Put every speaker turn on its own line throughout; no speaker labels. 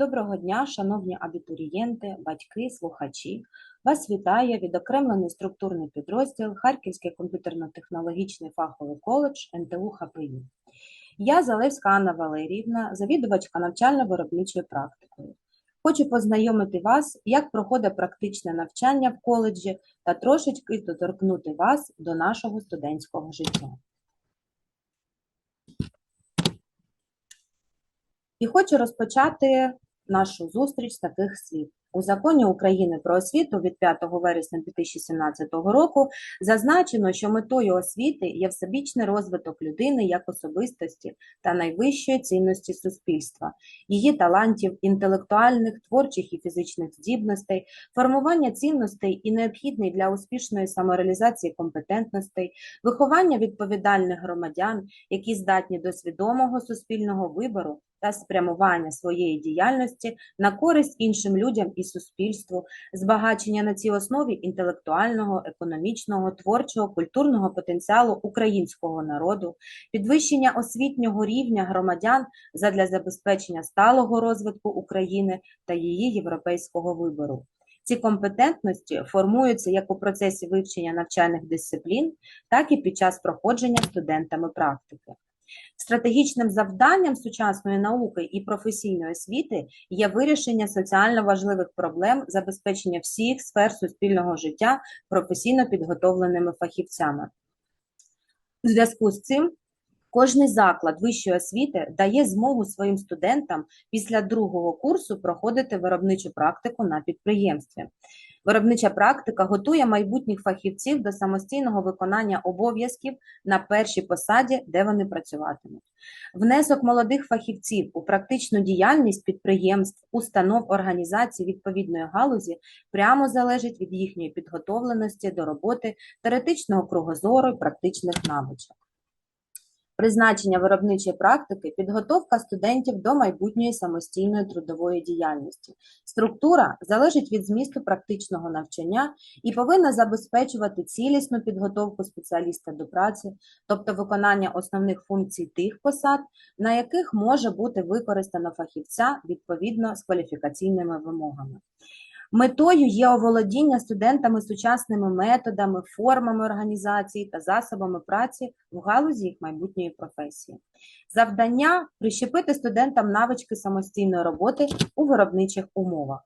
Доброго дня, шановні абітурієнти, батьки, слухачі. Вас вітає відокремлений структурний підрозділ Харківський комп'ютерно-технологічний фаховий коледж НТУ ХПІ. Я Залевська Анна Валеріївна, завідувачка навчально-виробничою практикою. Хочу познайомити вас, як проходить практичне навчання в коледжі та трошечки доторкнути вас до нашого студентського життя. І хочу розпочати нашу зустріч таких слів. У законі України про освіту від 5 вересня 2017 року зазначено, що метою освіти є всебічний розвиток людини як особистості та найвищої цінності суспільства, її талантів, інтелектуальних, творчих і фізичних здібностей, формування цінностей і необхідний для успішної самореалізації компетентностей, виховання відповідальних громадян, які здатні до свідомого суспільного вибору та спрямування своєї діяльності на користь іншим людям і суспільству, збагачення на цій основі інтелектуального, економічного, творчого, культурного потенціалу українського народу, підвищення освітнього рівня громадян задля забезпечення сталого розвитку України та її європейського вибору. Ці компетентності формуються як у процесі вивчення навчальних дисциплін, так і під час проходження студентами практики. Стратегічним завданням сучасної науки і професійної освіти є вирішення соціально важливих проблем забезпечення всіх сфер суспільного життя професійно підготовленими фахівцями. У зв'язку з цим кожний заклад вищої освіти дає змогу своїм студентам після другого курсу проходити виробничу практику на підприємстві. Виробнича практика готує майбутніх фахівців до самостійного виконання обов'язків на першій посаді, де вони працюватимуть. Внесок молодих фахівців у практичну діяльність підприємств, установ організацій відповідної галузі прямо залежить від їхньої підготовленості до роботи, теоретичного кругозору і практичних навичок. Призначення виробничої практики, підготовка студентів до майбутньої самостійної трудової діяльності. Структура залежить від змісту практичного навчання і повинна забезпечувати цілісну підготовку спеціаліста до праці, тобто виконання основних функцій тих посад, на яких може бути використано фахівця відповідно з кваліфікаційними вимогами. Метою є оволодіння студентами сучасними методами, формами організації та засобами праці в галузі їх майбутньої професії. Завдання прищепити студентам навички самостійної роботи у виробничих умовах.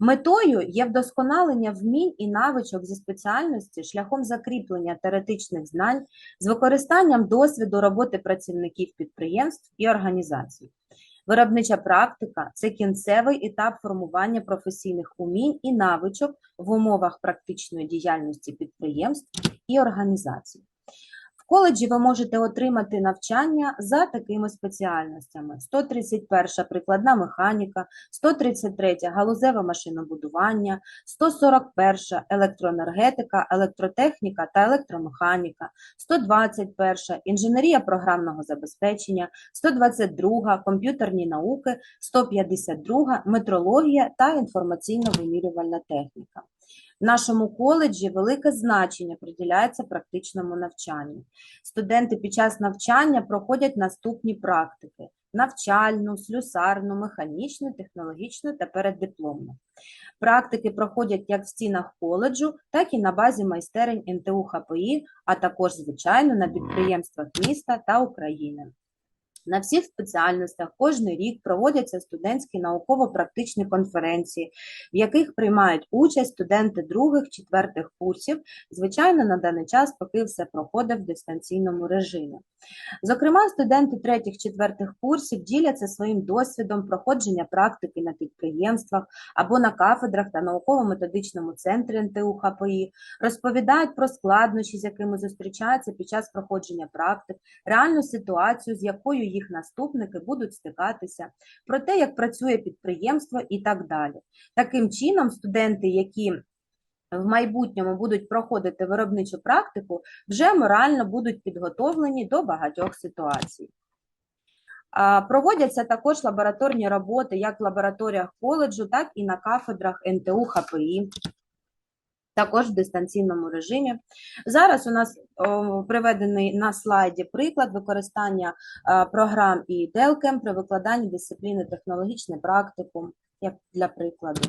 Метою є вдосконалення вмінь і навичок зі спеціальності шляхом закріплення теоретичних знань з використанням досвіду роботи працівників підприємств і організацій. Виробнича практика це кінцевий етап формування професійних умінь і навичок в умовах практичної діяльності підприємств і організацій. Коледжі ви можете отримати навчання за такими спеціальностями: 131 прикладна механіка, 133 галузеве машинобудування, 141 електроенергетика, електротехніка та електромеханіка, 121 інженерія програмного забезпечення, 122 комп'ютерні науки, 152 метрологія та інформаційно-вимірювальна техніка. В нашому коледжі велике значення приділяється практичному навчанню. Студенти під час навчання проходять наступні практики: навчальну, слюсарну, механічну, технологічну та переддипломну. Практики проходять як в стінах коледжу, так і на базі майстерень НТУ ХПІ, а також, звичайно, на підприємствах міста та України. На всіх спеціальностях кожен рік проводяться студентські науково-практичні конференції, в яких приймають участь студенти других, четвертих курсів, звичайно, на даний час, поки все проходить в дистанційному режимі. Зокрема, студенти третіх, четвертих курсів діляться своїм досвідом проходження практики на підприємствах або на кафедрах та науково-методичному центрі НТУ ХПІ, розповідають про складнощі, з якими зустрічаються під час проходження практик, реальну ситуацію, з якою їх наступники будуть стикатися, про те, як працює підприємство і так далі. Таким чином, студенти, які в майбутньому будуть проходити виробничу практику, вже морально будуть підготовлені до багатьох ситуацій. Проводяться також лабораторні роботи як в лабораторіях коледжу, так і на кафедрах НТУ ХПІ. Також в дистанційному режимі. Зараз у нас приведений на слайді приклад використання е, програм і Delcam при викладанні дисципліни технологічний практикум, як для прикладу.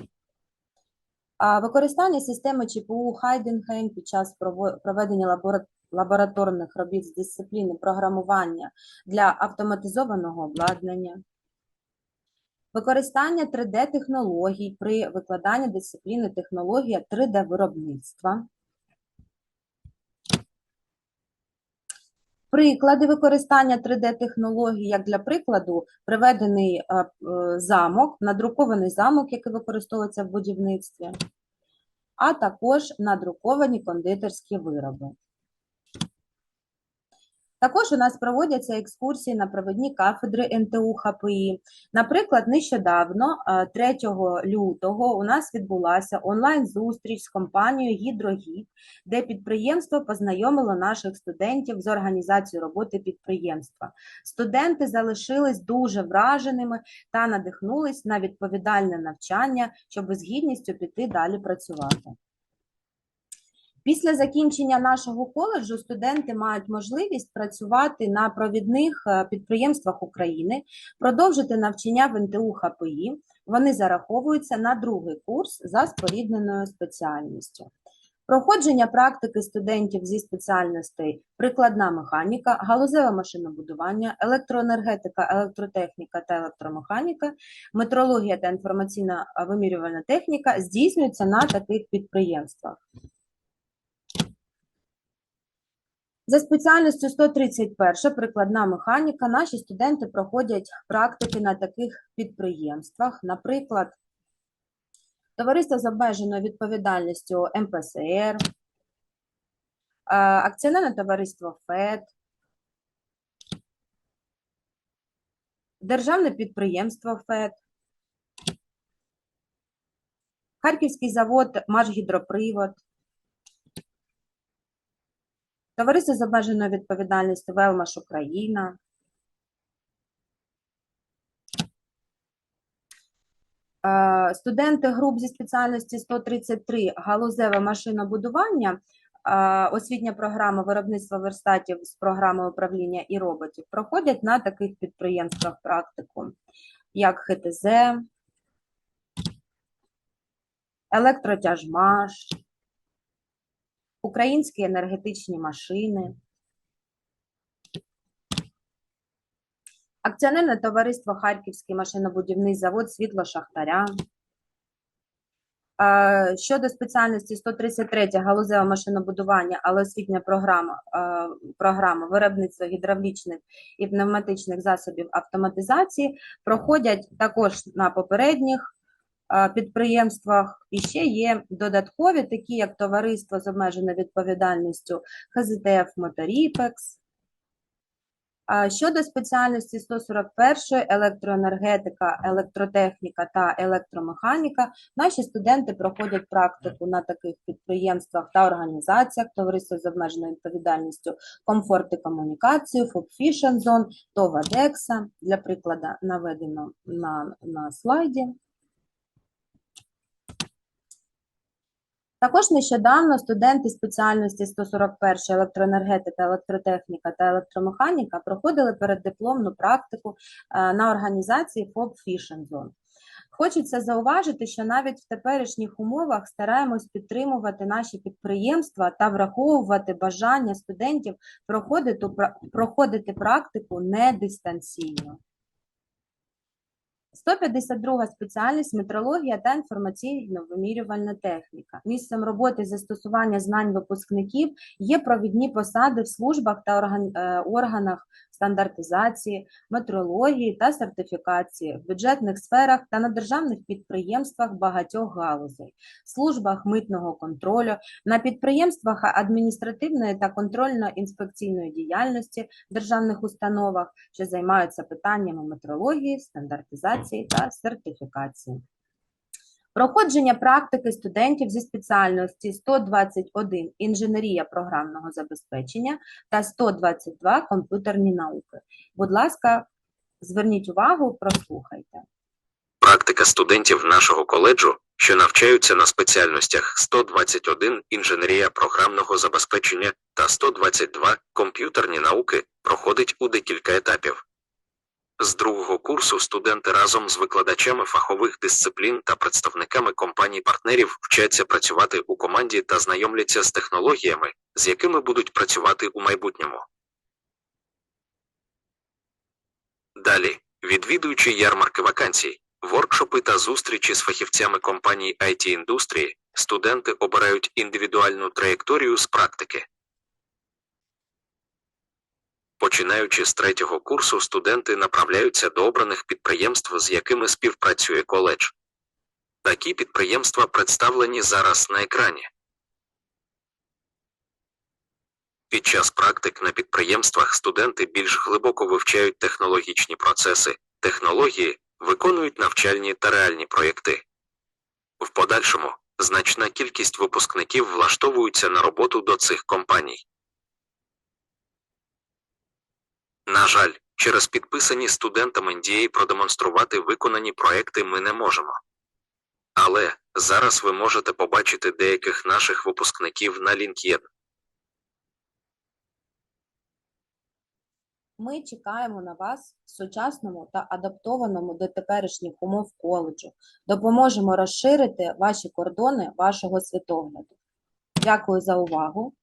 Використання системи ЧПУ Heidenhain під час проведення лабора- лабораторних робіт з дисципліни програмування для автоматизованого обладнання. Використання 3D-технологій при викладанні дисципліни технологія 3D-виробництва. Приклади використання 3D-технологій, як для прикладу, приведений е, е, замок, надрукований замок, який використовується в будівництві, а також надруковані кондитерські вироби. Також у нас проводяться екскурсії на провідні кафедри НТУ ХПІ. Наприклад, нещодавно, е, 3 лютого, у нас відбулася онлайн-зустріч з компанією «Гідрогід», де підприємство познайомило наших студентів з організацією роботи підприємства. Студенти залишились дуже враженими та надихнулись на відповідальне навчання, щоб з гідністю піти далі працювати. Після закінчення нашого коледжу студенти мають можливість працювати на провідних е, підприємствах України, продовжити навчання в НТУ ХПІ. Вони зараховуються на другий курс за спорідненою спеціальністю. Проходження практики студентів зі спеціальностей прикладна механіка, галузеве машинобудування, електроенергетика, електротехніка та електромеханіка, метрологія та інформаційна вимірювальна техніка здійснюються на таких підприємствах. За спеціальністю 131 прикладна механіка наші студенти проходять практики на таких підприємствах, наприклад, Товариство з обмеженою відповідальністю МПСР, е, акціонерне товариство ФЕД, Державне підприємство ФЕД, Харківський завод Машгідропривод, Товариство з обмеженою відповідальністю Велмаш Україна. Е, Студенти груп зі спеціальності 133 галузеве машинобудування, е, освітня програма виробництва верстатів з програми управління і роботів проходять на таких підприємствах практику, як ХТЗ, електротяжмаш, українські енергетичні машини, акціонерне товариство Харківський машинобудівний завод Світло Шахтаря. Е, Щодо спеціальності 133 галузеве машинобудування, але освітня програма, е, програма виробництва гідравлічних і пневматичних засобів автоматизації проходять також на попередніх підприємствах. І ще є додаткові, такі як товариство з обмеженою відповідальністю ХЗТФ Моторіпекс. Щодо спеціальності 141 електроенергетика, електротехніка та електромеханіка, наші студенти проходять практику на таких підприємствах та організаціях Товариство з обмеженою відповідальністю комфорт і комунікацію, ФОП Фішен Зон, Для прикладу наведено на, на слайді. Також нещодавно студенти спеціальності 141 електроенергетика, електротехніка та електромеханіка проходили переддипломну практику е, на організації Fashion Zone. Хочеться зауважити, що навіть в теперішніх умовах стараємось підтримувати наші підприємства та враховувати бажання студентів проходити, проходити практику не дистанційно. 152 спеціальність метрологія та інформаційно-вимірювальна техніка. Місцем роботи застосування знань випускників є провідні посади в службах та орган- е, органах стандартизації, метрології та сертифікації, в бюджетних сферах та на державних підприємствах багатьох галузей, службах митного контролю, на підприємствах адміністративної та контрольно-інспекційної діяльності, державних установах, що займаються питаннями метрології, стандартизації та сертифікації. Проходження практики студентів зі спеціальності 121 інженерія програмного забезпечення та 122 комп'ютерні науки. Будь ласка, зверніть увагу, прослухайте.
Практика студентів нашого коледжу що навчаються на спеціальностях 121 інженерія програмного забезпечення та 122 комп'ютерні науки, проходить у декілька етапів. З другого курсу студенти разом з викладачами фахових дисциплін та представниками компаній-партнерів вчаться працювати у команді та знайомляться з технологіями, з якими будуть працювати у майбутньому. Далі, відвідуючи ярмарки вакансій, воркшопи та зустрічі з фахівцями компаній IT-індустрії, студенти обирають індивідуальну траєкторію з практики. Починаючи з третього курсу, студенти направляються до обраних підприємств, з якими співпрацює коледж. Такі підприємства представлені зараз на екрані. Під час практик на підприємствах студенти більш глибоко вивчають технологічні процеси, технології, виконують навчальні та реальні проєкти. В подальшому значна кількість випускників влаштовуються на роботу до цих компаній. На жаль, через підписані студентам NDA продемонструвати виконані проекти ми не можемо. Але зараз ви можете побачити деяких наших випускників на LinkedIn.
Ми чекаємо на вас в сучасному та адаптованому до теперішніх умов коледжу. Допоможемо розширити ваші кордони вашого світогляду. Дякую за увагу.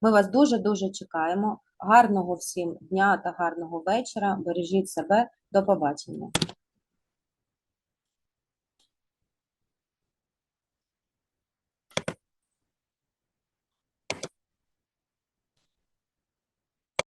Ми вас дуже-дуже чекаємо. Гарного всім дня та гарного вечора. Бережіть себе. До побачення.